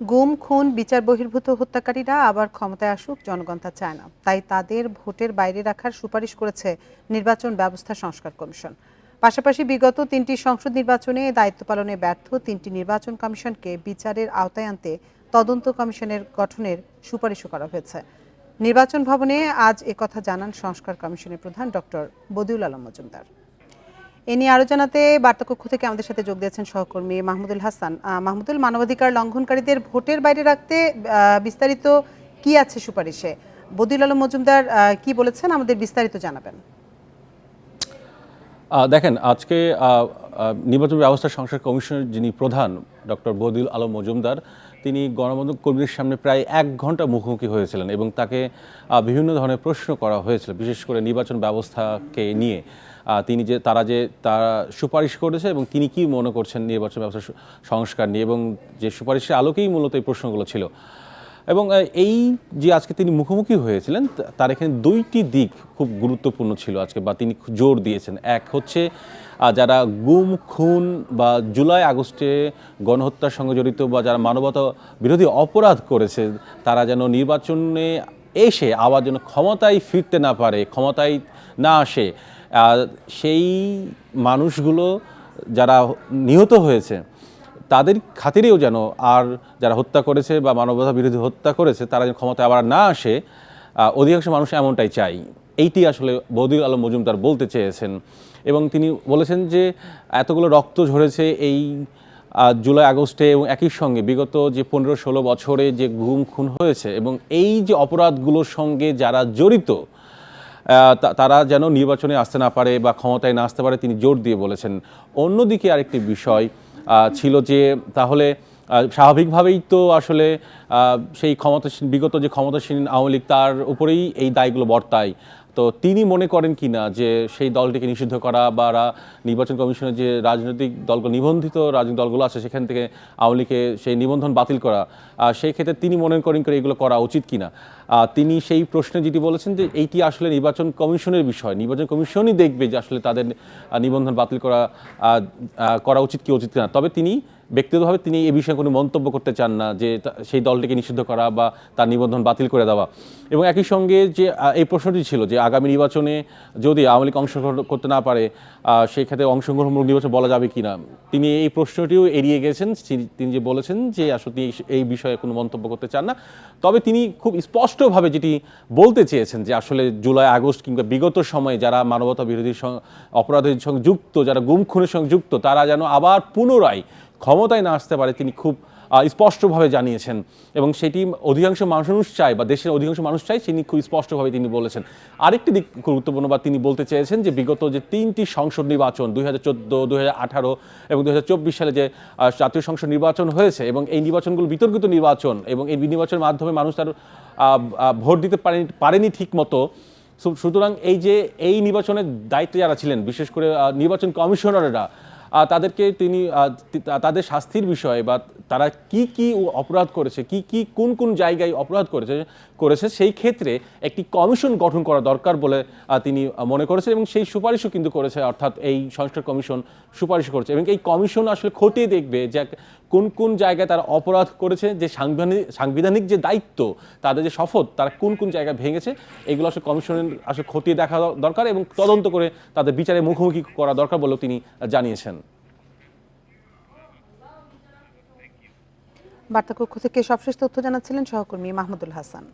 গুম, খুন, বিচার বহির্ভূত হত্যাকারীরা আবার ক্ষমতায় আসুক, জনগণ তা চায় না। তাই তাদের ভোটের বাইরে রাখার সুপারিশ করেছে নির্বাচন ব্যবস্থা সংস্কার কমিশন। পাশাপাশি বিগত তিনটি সংসদ নির্বাচনে দায়িত্ব পালনে ব্যর্থ তিনটি নির্বাচন কমিশনকে বিচারের আওতায় আনতে তদন্ত কমিশনের গঠনের সুপারিশও করা হয়েছে। নির্বাচন ভবনে আজ একথা জানান সংস্কার কমিশনের প্রধান ডক্টর বদিউল আলম মজুমদার। এ নিয়ে আরও জানাতে বার্তাকক্ষ থেকে আমাদের সাথে যোগ দিয়েছেন সহকর্মী মাহমুদুল হাসান। মাহমুদুল, মানবাধিকার লঙ্ঘনকারীদের ভোটের বাইরে রাখতে বিস্তারিত কি আছে সুপারিশে? বদিউল আলম মজুমদার কি বলেছেন? আমাদের বিস্তারিত জানাবেন। দেখেন, আজকে নির্বাচন ব্যবস্থা সংস্কার কমিশনের যিনি প্রধান, ডক্টর বদিউল আলম মজুমদার তিনি গণমাধ্যম কর্মীদের সামনে প্রায় এক ঘণ্টা মুখোমুখি হয়েছিলেন এবং তাকে বিভিন্ন ধরনের প্রশ্ন করা হয়েছিল, বিশেষ করে নির্বাচন ব্যবস্থাকে নিয়ে। তিনি যে, তারা যে, তারা সুপারিশ করেছে এবং তিনি কি মনে করছেন নির্বাচন ব্যবস্থা সংস্কার নিয়ে এবং যে সুপারিশের আলোকেই মূলত এই প্রশ্নগুলো ছিল। এবং এই যে আজকে তিনি মুখোমুখি হয়েছিলেন তার এখানে দুইটি দিক খুব গুরুত্বপূর্ণ ছিল আজকে, বা তিনি জোর দিয়েছেন। এক হচ্ছে যারা গুম, খুন বা জুলাই আগস্টে গণহত্যার সঙ্গে জড়িত বা যারা মানবতা বিরোধী অপরাধ করেছে, তারা যেন নির্বাচনে এসে আবার যেন ক্ষমতায় ফিরতে না পারে, ক্ষমতায় না আসে। সেই মানুষগুলো যারা নিহত হয়েছে তাদের খাতিরেও যেন আর যারা হত্যা করেছে বা মানবতা বিরোধী হত্যা করেছে, তারা যেন ক্ষমতায় আবার না আসে অধিকাংশ মানুষ এমনটাই চাই এইটি আসলে বদিউল আলম মজুমদার বলতে চেয়েছেন এবং তিনি বলেছেন যে, এতগুলো রক্ত ঝরেছে এই জুলাই আগস্টে এবং একই সঙ্গে বিগত যে পনেরো ষোলো বছরে যে গুম খুন হয়েছে এবং এই যে অপরাধগুলোর সঙ্গে যারা জড়িত তারা যেন নির্বাচনে আসতে না পারে বা ক্ষমতায় না আসতে পারে, তিনি জোর দিয়ে বলেছেন। অন্যদিকে আরেকটি বিষয় ছিল যে তাহলে স্বাভাবিকভাবেই তো আসলে সেই ক্ষমতাসীন, বিগত যে ক্ষমতাসীন আওয়ামী লীগ, তার উপরেই এই দায়গুলো বর্তায়। তো তিনি মনে করেন কি না যে সেই দলটিকে নিষিদ্ধ করা বা নির্বাচন কমিশনের যে রাজনৈতিক দলগুলো নিবন্ধিত রাজনৈতিক দলগুলো আছে সেখান থেকে আওয়ামী লীগকে সেই নিবন্ধন বাতিল করা সেই ক্ষেত্রে তিনি মনে করেন করে এগুলো করা উচিত কিনা? আহ, তিনি সেই প্রশ্নে যেটি বলেছেন যে এইটি আসলে নির্বাচন কমিশনের বিষয়। নির্বাচন কমিশনই দেখবে যে আসলে তাদের নিবন্ধন বাতিল করা করা উচিত কি উচিত কিনা। তবে তিনি ব্যক্তিগতভাবে তিনি এই বিষয়ে কোনো মন্তব্য করতে চান না যে সেই দলটিকে নিষিদ্ধ করা বা তার নিবন্ধন বাতিল করে দেওয়া। এবং একই সঙ্গে যে এই প্রশ্নটি ছিল যে আগামী নির্বাচনে যদি আওয়ামী লীগ অংশগ্রহণ করতে না পারে সেই ক্ষেত্রে অংশগ্রহণমূলক নির্বাচন বলা যাবে কি না তিনি এই প্রশ্নটিও এড়িয়ে গেছেন। তিনি- যে বলেছেন যে আসলে তিনি এই- বিষয়ে কোনো মন্তব্য করতে চান না। তবে তিনি খুব স্পষ্টভাবে যেটি বলতে চেয়েছেন যে আসলে জুলাই, আগস্ট কিংবা বিগত সময়ে যারা মানবতা বিরোধী অপরাধের সঙ্গে যুক্ত, যারা গুম খুনের সঙ্গে যুক্ত, তারা যেন আবার পুনরায় ক্ষমতায় না আসতে পারে, তিনি খুব স্পষ্টভাবে জানিয়েছেন। এবং সেটি অধিকাংশ মানুষ চায় বা দেশের অধিকাংশ মানুষ চায় তিনি খুব স্পষ্টভাবে তিনি বলেছেন। আরেকটি দিক গুরুত্বপূর্ণ বা তিনি বলতে চেয়েছেন যে, বিগত যে তিনটি সংসদ নির্বাচন, দুই হাজার চোদ্দ, দুই হাজার আঠারো এবং হাজার চব্বিশ সালে যে জাতীয় সংসদ নির্বাচন হয়েছে এবং এই নির্বাচনগুলো বিতর্কিত নির্বাচন এবং এই নির্বাচনের মাধ্যমে মানুষ তার ভোট দিতে পারেনি পারেনি ঠিক মতো সুতরাং এই যে, এই নির্বাচনের দায়িত্বে যারা ছিলেন, বিশেষ করে নির্বাচন কমিশনাররা তাদেরকে তিনি তাদের শাস্তির বিষয়ে বা তারা কি কি অপরাধ করেছে, কি কি, কোন কোন জায়গায় অপরাধ করেছে করেছে, সেই ক্ষেত্রে একটি কমিশন গঠন করা দরকার বলে তিনি মনে করেছেন এবং সেই সুপারিশও কিন্তু করেছে, অর্থাৎ এই সংস্কার কমিশন সুপারিশ করেছে এবং এই কমিশন আসলে খতিয়ে দেখবে যে কোন কোন জায়গায় তারা অপরাধ করেছে, যে সাংবিধানিক সাংবিধানিক যে দায়িত্ব, তাদের যে শপথ, তারা কোন কোন জায়গায় ভেঙেছে, এগুলো আসলে কমিশনের আসলে খতিয়ে দেখা দরকার এবং তদন্ত করে তাদের বিচারে মুখোমুখি করা দরকার বলেও তিনি জানিয়েছেন। বার্তাকক্ষ থেকে সবশেষ তথ্য জানাচ্ছিলেন সহকর্মী মাহমুদুল হাসান।